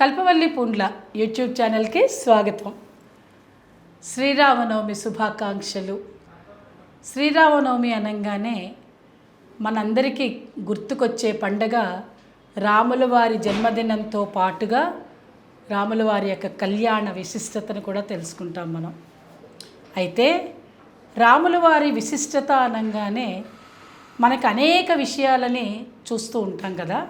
కల్పవల్లి పుండ్ల YouTube ఛానల్కి స్వాగతం. శ్రీరామనవమి శుభాకాంక్షలు. శ్రీరామనవమి అనగానే మనందరికీ గుర్తుకొచ్చే పండగ రాముల వారి జన్మదినంతో పాటుగా రాముల వారి యొక్క కళ్యాణ విశిష్టతను కూడా తెలుసుకుంటాం మనం. అయితే రాముల వారి విశిష్టత అనగానే మనకు అనేక విషయాలని చూస్తూ ఉంటాం కదా.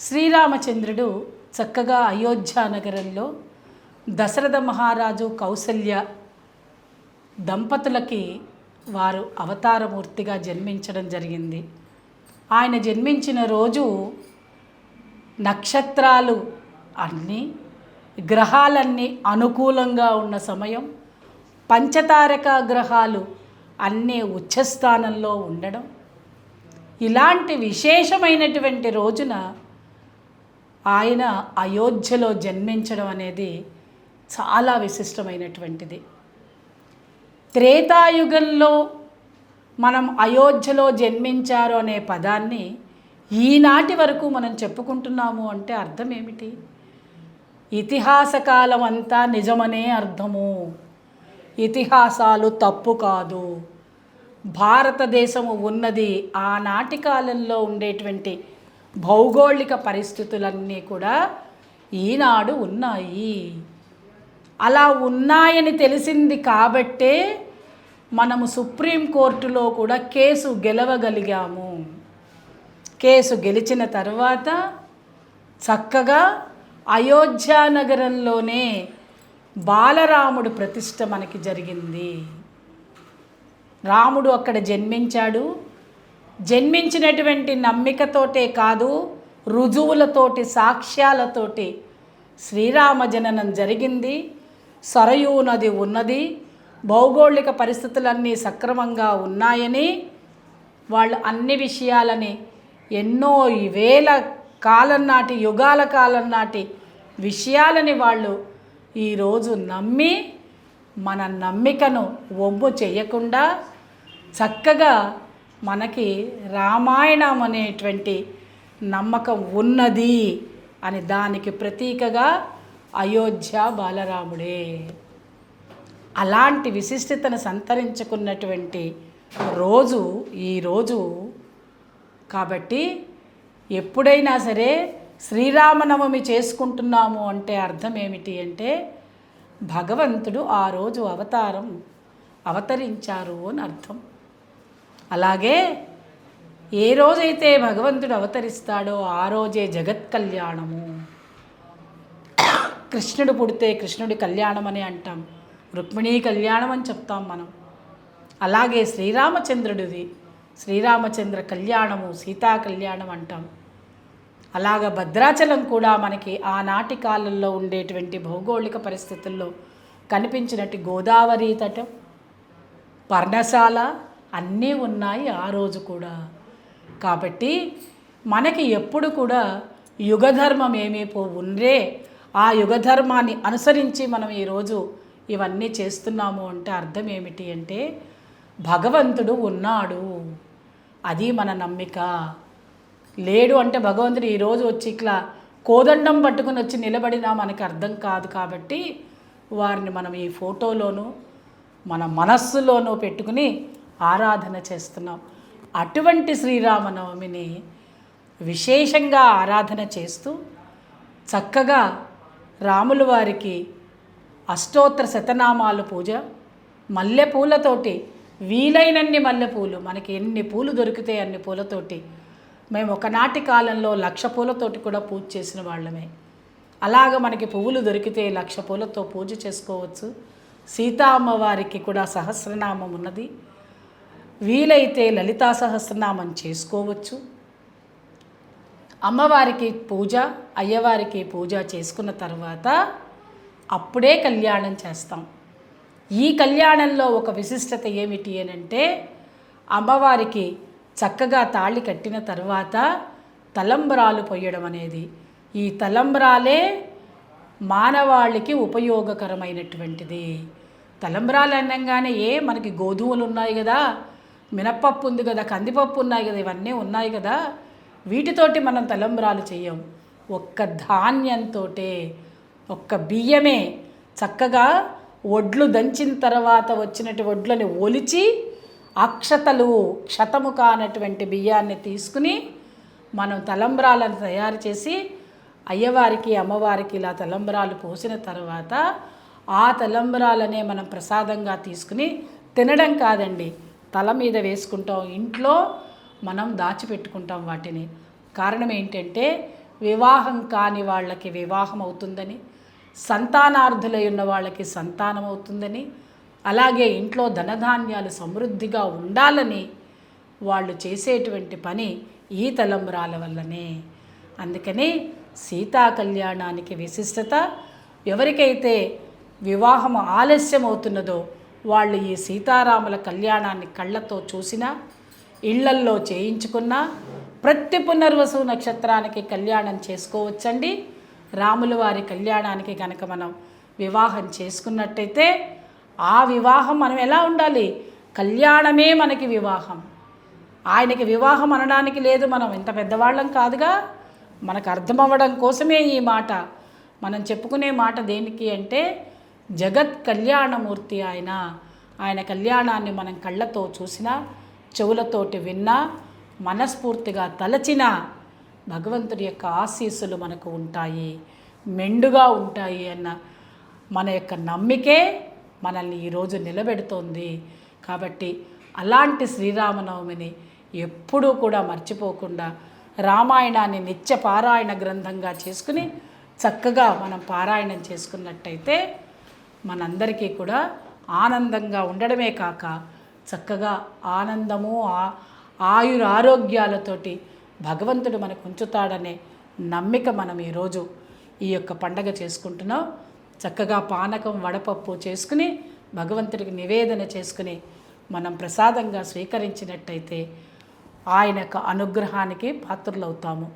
శ్రీరామచంద్రుడు చక్కగా అయోధ్య నగరంలో దశరథ మహారాజు కౌసల్య దంపతులకి వారు అవతారమూర్తిగా జన్మించడం జరిగింది. ఆయన జన్మించిన రోజు నక్షత్రాలు అన్నీ గ్రహాలన్నీ అనుకూలంగా ఉన్న సమయం పంచతారక గ్రహాలు అన్నీ ఉచ్చస్థానంలో ఉండడం. ఇలాంటి విశేషమైనటువంటి రోజున ఆయన అయోధ్యలో జన్మించడం అనేది చాలా విశిష్టమైనటువంటిది. త్రేతాయుగంలో మనం అయోధ్యలో జన్మించారు అనే పదాన్ని ఈనాటి వరకు మనం చెప్పుకుంటున్నాము అంటే అర్థం ఏమిటి? ఇతిహాసకాలం అంతా నిజమనే అర్థము. ఇతిహాసాలు తప్పు కాదు. భారతదేశము ఉన్నది ఆనాటి కాలంలో ఉండేటువంటి భౌగోళిక పరిస్థితులన్నీ కూడా ఈనాడు ఉన్నాయి. అలా ఉన్నాయని తెలిసింది కాబట్టే మనము సుప్రీంకోర్టులో కూడా కేసు గెలవగలిగాము. కేసు గెలిచిన తర్వాత చక్కగా అయోధ్య నగరంలోనే బాలరాముడు ప్రతిష్ట మనకి జరిగింది. రాముడు అక్కడ జన్మించాడు. జన్మించినటువంటి నమ్మికతోటే కాదు రుజువులతోటి సాక్ష్యాలతోటి శ్రీరామ జననం జరిగింది. సరయూ నది ఉన్నది. భౌగోళిక పరిస్థితులన్నీ సక్రమంగా ఉన్నాయని వాళ్ళు అన్ని విషయాలని ఎన్నో వేల కాలం నాటి యుగాల కాలం నాటి విషయాలని వాళ్ళు ఈరోజు నమ్మి మన నమ్మికను ఒమ్ము చేయకుండా చక్కగా మనకి రామాయణం అనేటువంటి నమ్మకం ఉన్నది అని దానికి ప్రతీకగా అయోధ్య బాలరాముడే. అలాంటి విశిష్టతను సంతరించుకున్నటువంటి రోజు ఈరోజు కాబట్టి ఎప్పుడైనా సరే శ్రీరామనవమి చేసుకుంటున్నాము అంటే అర్థం ఏమిటి అంటే భగవంతుడు ఆ రోజు అవతారం అవతరించారు అని అర్థం. అలాగే ఏ రోజైతే భగవంతుడు అవతరిస్తాడో ఆ రోజే జగత్ కళ్యాణము. కృష్ణుడు పుడితే కృష్ణుడి కళ్యాణం అని అంటాం. రుక్మిణీ కళ్యాణం అని చెప్తాం మనం. అలాగే శ్రీరామచంద్రుడిది శ్రీరామచంద్ర కళ్యాణము సీతా కళ్యాణం అంటాం. అలాగ భద్రాచలం కూడా మనకి ఆనాటి కాలంలో ఉండేటువంటి భౌగోళిక పరిస్థితుల్లో కనిపించినట్టు గోదావరి తటం పర్ణశాల అన్నీ ఉన్నాయి ఆ రోజు కూడా. కాబట్టి మనకి ఎప్పుడు కూడా యుగధర్మం ఏమీ పో ఉండే ఆ యుగధర్మాన్ని అనుసరించి మనం ఈరోజు ఇవన్నీ చేస్తున్నాము అంటే అర్థం ఏమిటి అంటే భగవంతుడు ఉన్నాడు. అది మన నమ్మిక. లేడు అంటే భగవంతుడు ఈరోజు వచ్చి ఇట్లా కోదండం పట్టుకుని వచ్చి నిలబడినా మనకి అర్థం కాదు కాబట్టి వారిని మనం ఈ ఫోటోలోనూ మన మనస్సులోనూ పెట్టుకుని ఆరాధన చేస్తున్నాం. అటువంటి శ్రీరామనవమిని విశేషంగా ఆరాధన చేస్తూ చక్కగా రాముల వారికి అష్టోత్తర శతనామాలు పూజ మల్లెపూలతోటి వీలైనన్ని మల్లెపూలు మనకి ఎన్ని పూలు దొరికితే అన్ని పూలతోటి మేము ఒకనాటి కాలంలో లక్ష పూలతోటి కూడా పూజ చేసిన వాళ్ళమే. అలాగ మనకి పువ్వులు దొరికితే లక్ష పూలతో పూజ చేసుకోవచ్చు. సీతా అమ్మవారికి కూడా సహస్రనామం ఉన్నది. వీలైతే లలితా సహస్రనామం చేసుకోవచ్చు. అమ్మవారికి పూజ అయ్యవారికి పూజ చేసుకున్న తర్వాత అప్పుడే కళ్యాణం చేస్తాం. ఈ కళ్యాణంలో ఒక విశిష్టత ఏమిటి అనంటే అంటే అమ్మవారికి చక్కగా తాళి కట్టిన తర్వాత తలంబరాలు పొయ్యడం అనేది. ఈ తలంబరాలే మానవాళికి ఉపయోగకరమైనటువంటిది. తలంబరాలు అనగానే ఏ మనకి గోధుమలు ఉన్నాయి కదా మినప్పప్పు ఉంది కదా కందిపప్పు ఉన్నాయి కదా ఇవన్నీ ఉన్నాయి కదా వీటితోటి మనం తలంబ్రాలు చెయ్యం ఒక్క ధాన్యంతో ఒక్క బియ్యమే చక్కగా వడ్లు దంచిన తర్వాత వచ్చినటువంటి వడ్లని ఒలిచి అక్షతలు క్షతము కానటువంటి బియ్యాన్ని తీసుకుని మనం తలంబ్రాలను తయారు చేసి అయ్యవారికి అమ్మవారికి ఇలా తలంబ్రాలు పోసిన తర్వాత ఆ తలంబ్రాలనే మనం ప్రసాదంగా తీసుకుని తినడం కాదండి. తల మీద వేసుకుంటాం. ఇంట్లో మనం దాచిపెట్టుకుంటాం వాటిని. కారణం ఏంటంటే వివాహం కాని వాళ్ళకి వివాహం అవుతుందని సంతానార్థులై ఉన్న వాళ్ళకి సంతానం అవుతుందని అలాగే ఇంట్లో ధనధాన్యాలు సమృద్ధిగా ఉండాలని వాళ్ళు చేసేటువంటి పని ఈ తలంబ్రాల వల్లనే. అందుకని సీతా కళ్యాణానికి విశిష్టత ఎవరికైతే వివాహం ఆలస్యం అవుతున్నదో వాళ్ళు ఈ సీతారాముల కళ్యాణాన్ని కళ్ళతో చూసినా ఇళ్ళల్లో చేయించుకున్నా ప్రతి పునర్వసు నక్షత్రానికి కళ్యాణం చేసుకోవచ్చండి. రాముల వారి కళ్యాణానికి కనుక మనం వివాహం చేసుకున్నట్టయితే ఆ వివాహం మనం ఎలా ఉండాలి? కళ్యాణమే మనకి వివాహం. ఆయనకి వివాహం అనడానికి లేదు మనం ఇంత పెద్దవాళ్ళం కాదుగా. మనకు అర్థమవ్వడం కోసమే ఈ మాట. మనం చెప్పుకునే మాట దేనికి అంటే జగత్ కళ్యాణమూర్తి ఆయన ఆయన కళ్యాణాన్ని మనం కళ్ళతో చూసినా చెవులతోటి విన్నా మనస్ఫూర్తిగా తలచిన భగవంతుడి యొక్క ఆశీస్సులు మనకు ఉంటాయి మెండుగా ఉంటాయి అన్న మన యొక్క నమ్మికే మనల్ని ఈరోజు నిలబెడుతోంది. కాబట్టి అలాంటి శ్రీరామనవమిని ఎప్పుడూ కూడా మర్చిపోకుండా రామాయణాన్ని నిత్య పారాయణ గ్రంథంగా చేసుకుని చక్కగా మనం పారాయణం చేసుకున్నట్టయితే మనందరికీ కూడా ఆనందంగా ఉండడమే కాక చక్కగా ఆనందము ఆ- ఆయుర ఆరోగ్యాలతోటి భగవంతుడు మనకు ఉంచుతాడనే నమ్మిక మనం ఈరోజు ఈ యొక్క పండగ చేసుకుంటున్నాం. చక్కగా పానకం వడపప్పు చేసుకుని భగవంతుడికి నివేదన చేసుకుని మనం ప్రసాదంగా స్వీకరించినట్టయితే ఆయన యొక్క అనుగ్రహానికి పాత్రలవుతాము.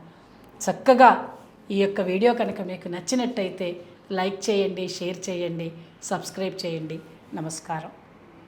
చక్కగా ఈ యొక్క వీడియో కనుక మీకు నచ్చినట్టయితే లైక్ చేయండి షేర్ చేయండి సబ్స్క్రైబ్ చేయండి. నమస్కారం.